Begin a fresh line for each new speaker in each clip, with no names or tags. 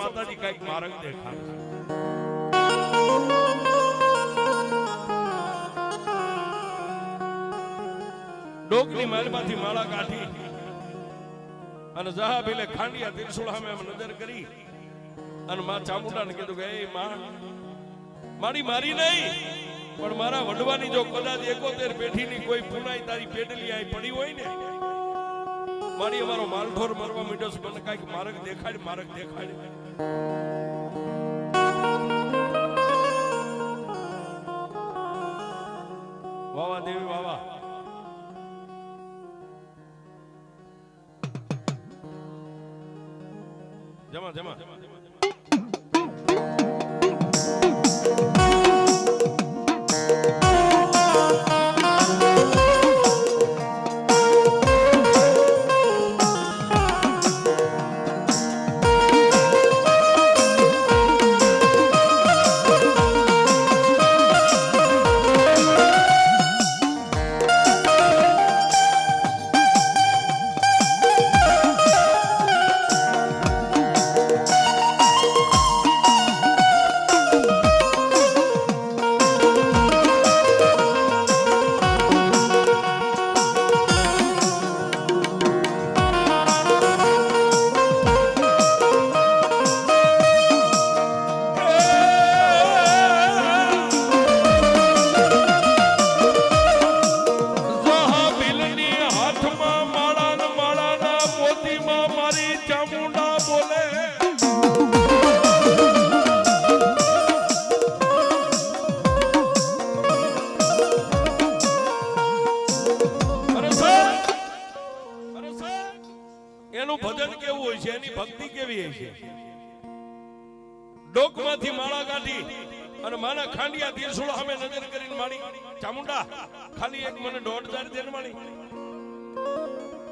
માતાજી કંઈક માર્ગ દેખાડે ડોકની મહેલમાંથી માળા કાઢી અને જહાબીલે ખાંડિયા ત્રિશુળ સામે નજર કરી અને માં ચામુંડાને કીધું કે, એ માં, મારી મારી નહીં, પણ મારા વડવાની જો કદાચ એકોતેર પેઢીની કોઈ પુનાઈ તારી પેટલી આઈ પડી હોય ને, મારી અમારો માલઢોર મરવા મીડો છે, મને કાંઈક માર્ગ દેખાડ માર્ગ દેખાડ. વાવા દેવી વાવા. જમા જમા. એનું ભજન કેવું હોય છે? એની ભક્તિ કેવી હોય છે? ડોકમાંથી માળા કાઢી અને માના ખાંડિયા તીરસુળ સામે નજર કરીને માણી, ચામુંડા, ખાલી એક મને દોઢ હજાર દેન માણી.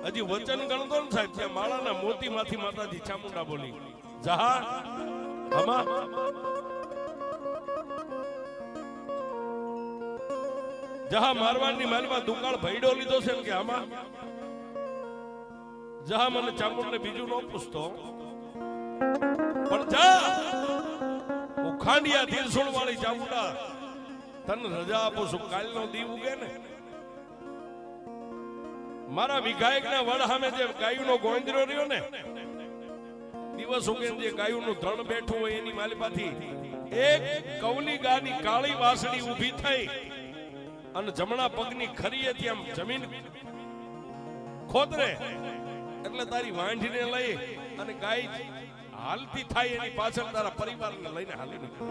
હજી વચન ગણતો ને સાહેબ, ત્યાં માળાના મોતી માંથી માતાજી ચામુંડા બોલી જહા હમા. જહા મારવાડની માલમાં દુકાળ ભૈડો લીધો છે કે આમાં જહા મને ચામુંડને બીજું ન પૂછતો. પણ જા! ઉખાંડિયા ખાંડિયા તીરસોળ વાળી ચામુંડા. તને રજા આપું છું, કાલનો દીવ ઉગે ને. મારા વિઘાયકના વડ સામે જે ગાયુનો ગોંદરો રહ્યો ને, દિવસ ઉગે જે ગાયું નું ધણ બેઠું હોય એની માલિપાથી એક કવલી ગાની કાળી વાસડી ઊભી થઈ અને જમણા પગની ખરીએથી આમ જમીન ખોતરે એટલે તારી વાંઢીને લઈ અને ગાય હાલતી થાય એની પાછળ તારા પરિવારને લઈને હાલી નીકળે.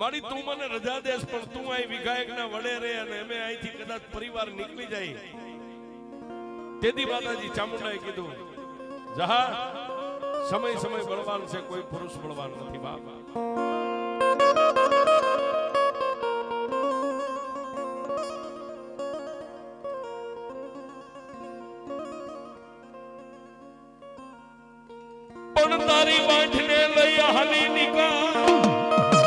મારી તું મને રજા દેશ, પણ તું અહીં વિઘાયકના વડે રે અને અમે અહીંથી કદાચ પરિવાર નીકળી જાય. તેથી માતાજી ચામુંડાએ કીધું જહા સમય સમય બળવાન છે, કોઈ પુરુષ બળવાન નથી બાપ. હાલી નીકળ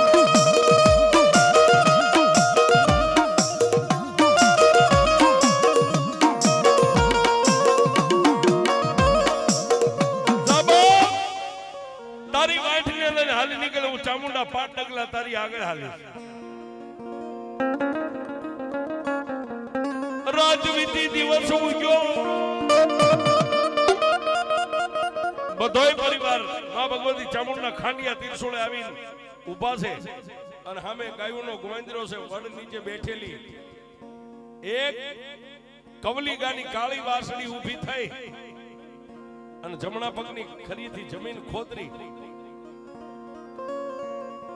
તારી વાંઠને લઈને હાલી નીકળે હું ચામુંડા પાટ ડગલા તારી આગળ હાલી રાજવીતી દિવસ ઉગ્યો. બધોય પરિવાર મા ભગવતી ચામુંડના ખાંડિયા તીરસોળે આવીને ઊભા છે. અને સામે ગાયુનો ગોવિંદરો છે, વડ નીચે બેઠેલી. એક કવલી ગાની કાળી વાસળી ઊભી થઈ અને જમણા પગની ખરીથી જમીન ખોતરી.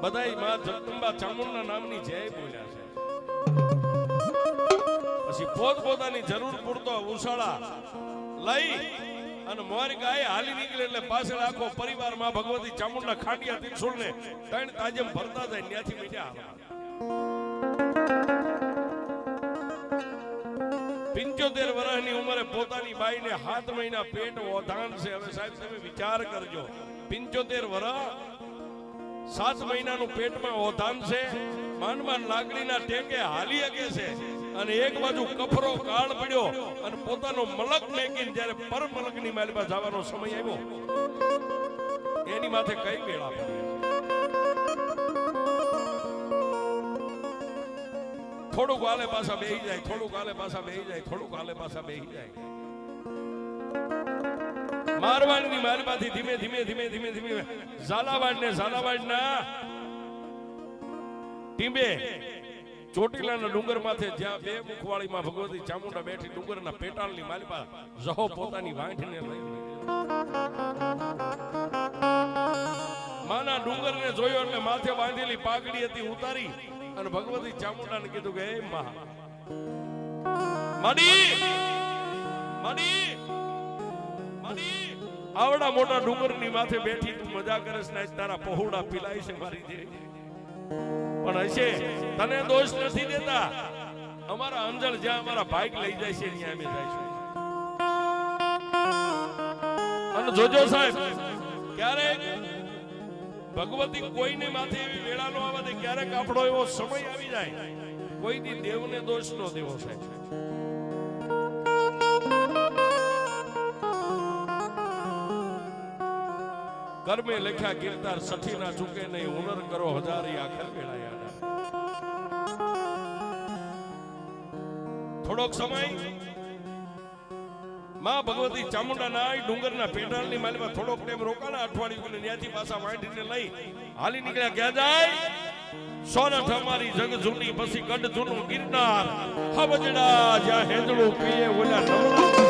બધાયમાં જગદંબા ચામુંડના નામની જય બોલ્યા છે. પછી પોત પોતાની જરૂર પૂરતો ઉછાળા લઈ અને મોર ગાય હાલી નીકળે એટલે પાછળ આખો પરિવારમાં ભગવતી ચામુંડા ખાંડિયા ત્રિશુળ ને ત્રણ તાજમ ભરતા જાય ત્યાંથી મીઠા પિંચોતેર વર્ષની ઉંમરે પોતાની બાઈને સાત મહિના પેટ ઓધાણ છે. હવે સાહેબ, તમે વિચાર કરજો. પિંચોતેર વર્ષ સાત મહિનાનું પેટમાં ઓધાન છે. માન માન લાકડીના ટેકે હાલી શકે છે. અને એક બાજુ કફરો કાળ પડ્યો અને પોતાનો મલક મેકીને જ્યારે પર મલકની માલિપા જવાનો સમય આવ્યો, એની માથે કઈ વેળા પડી થોડુંક આલે પાછા બેહી જાય, થોડુંક આલે પાછા બેહી જાય, થોડુંક આલે પાછા બેહી જાય. મારવાડની માલમાંથી ધીમે ધીમે ધીમે ધીમે ધીમે ઝાલાવાડ ને ઝાલાવાડ ના ટીંબે ચોટીલાના ડુંગર માથે જ્યાં બે મુખવાળીમાં ભગવતી ચામુંડા બેઠી ડુંગરના પેટાળની માલિપા જહો પોતાની વાંઢને લઈ માના ડુંગરને જોયો એટલે માથે બાંધેલી પાઘડી હતી ઉતારી અને ભગવતી ચામુંડાને કીધું કે હે મા. મડી! મડી! મડી! આવડા મોટા ડુંગરની માથે બેઠી તું મજા કરે તારા પહોળા પીલાય છે મારી દેવી પણ હશે, તને દોષ નથી દેતા. અમારા અંજળ જ્યાં અમારા બાઇક લઈ જાય છે, ત્યાં અમે જઈશું અને જોજો સાહેબ, ક્યારેક ભગવતી કોઈને માથે એવી વેળા નો આવે ક્યારેક આપણો એવો સમય આવી જાય. કોઈની દેવને દોષ નો દેવો સાહેબ. કર્મે લખ્યા કીર્તાર સઠી ના ચૂકે નહીં ઉનર કરો હજારી આખર વેળા યાદ થોડોક સમય. માં ભગવતી ચામુંડા ના ડુંગરના પેટાળની માલીમાં થોડોક ટાઈમ રોકાણા અઠવાડિયું ને ત્યાંથી પાછા વાંઢીને લઈ હાલી નીકળ્યા ક્યાં જાય. સોનઠ અમારી જગ જૂની પછી ગઢ જૂનું ગિરનાર. હબજડા જ્યાં હેંદડું પીએ ઓલા નવડા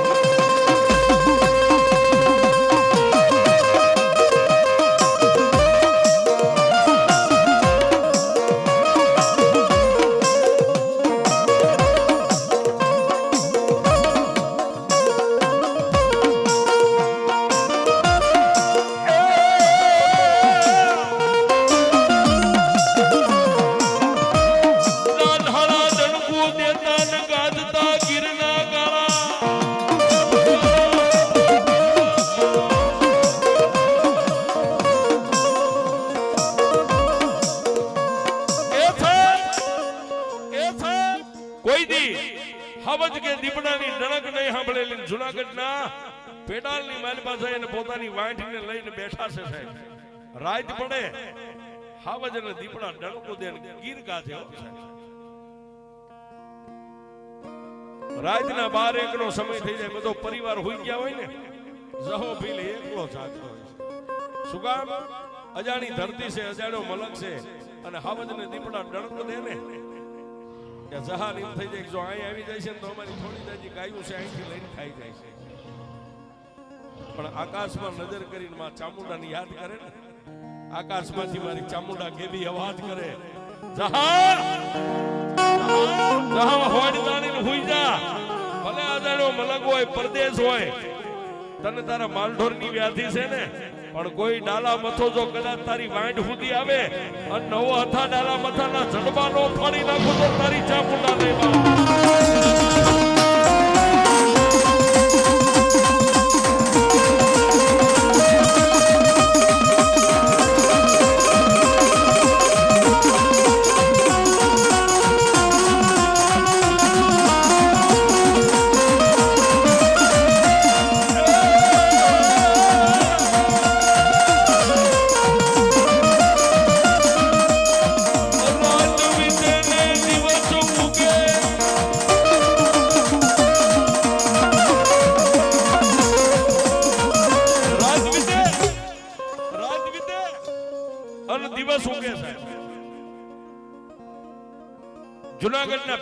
હવજ કે દીપડાની ડણક નહીં સાંભળેલી જુનાગઢના પેડાલની મારી પાસે એને પોતાની વાંઢીને લઈને બેઠા છે સાહેબ. રાત પડે, હાવજ અને દીપડા ડણકો દે ગીર ગાજે. રાતના બાર એક નો સમય થઈ જાય, બધો પરિવાર હોઈ ગયા હોય ને, જહો ભીલ એકલો જાગતો હોય શું કામ અજાણી ધરતી છે, અજાણ્યો મલક છે. અને હાવજ ને દીપડા ડણકો દે ને કે એમ થઈ જાય જો અહીં આવી જાય છે તો અમારી થોડી દાજી ગાયું છે, અહીંથી લઈને ખાઈ જાય છે. પણ આકાશમાં નજર કરીને માં ચામુંડાની યાદ કરે ને? આકાશમાંથી મારી ચામુંડા કેવી અવાજ કરે? જહાન જહાં હોડ દાણીને હુઈ જા. ભલે અજાણ્યો મલક હોય, પરદેશ હોય, તને તારા માલઢોરની વ્યાધિ છે ને? પણ કોઈ ડાલા મથો જો કદાચ તારી વાંઢ સુધી આવે, અને નવો હથા ડાલા મથાના જડબાનો ફાડી નાખું તો તારી ચામુંડા લેવા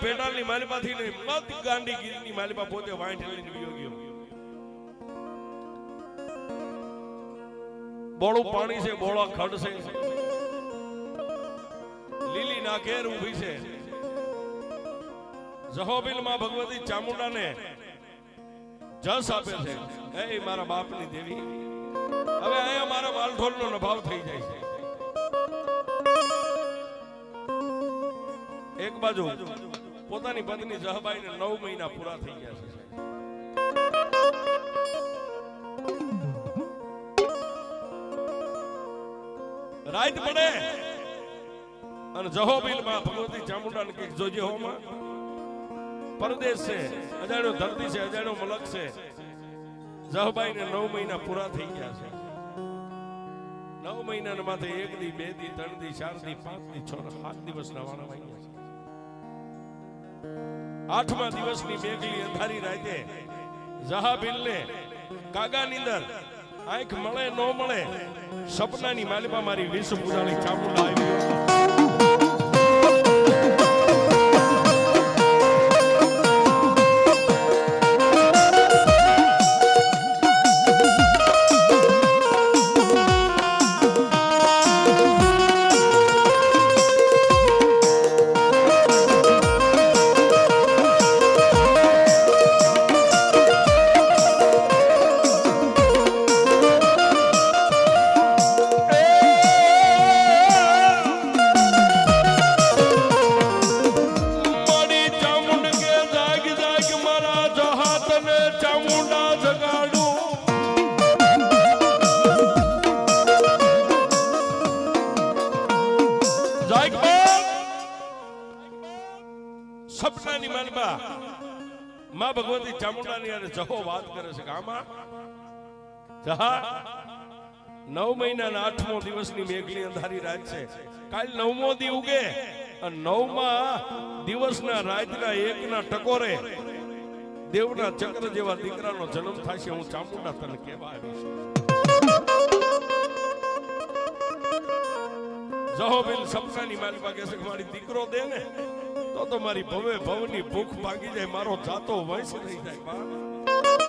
પેટાળની માલિપાથી ને મત ગાંડીગીરીની માલિપા પોતે વાંઠ લઈને વિયો ગયો. બોળું પાણી છે, બોળા ખડ છે. લીલી નાખેર ઊભી છે. જહોબિલમાં ભગવતી ચામુંડાને જસ આપે છે. એ મારા બાપની દેવી. હવે અહીંયા મારા માલઢોલનો નભાવ થઈ જાય છે. એક બાજુ પોતાની પત્ની જહબાઈને નવ મહિના પૂરા થઈ ગયા છે. રાઈટ પડે? અને જહોબીલમાં ભગવતી ચામુંડાને કંઈક જોજે હોમાં? પરદેશ છે, અજાણ્યો ધરતી છે, અજાણ્યો મલક છે. જહબાઈ ને નવ મહિના પૂરા થઈ ગયા છે. નવ મહિના માથે એક દી, બે દી, ત્રણ દી, ચાર દી, પાંચ દી, છ ને સાત દિવસ ના વાળા આઠમા દિવસની મેઘલી અંધારી રાતે જહાબિલ ને કાગા નીંદર આંખ મળે ન મળે સપનાની માલિપા મારી વિશ્વ પુરાણી ચામુંડા આવી. માં ભગવતી ચામુંડાની અને જહો વાત કરે છે આમાં? જહા, નવ મહિનાના આઠમો દિવસની મેઘલી અંધારી રાત છે. કાલ નવમો દી ઉગે અને નવમા દિવસના રાતના એકના ટકોરે દેવના ચક્ર જેવા દીકરાનો જન્મ થશે. હું ચામુંડા તને કહેવા આવીશ બિલ સપનાની મારી પાસે કે મારી દીકરો દે ને. તો તો મારી ભવે ભવની ભૂખ ભાગી જાય મારો જાતો વંશ રહી જાય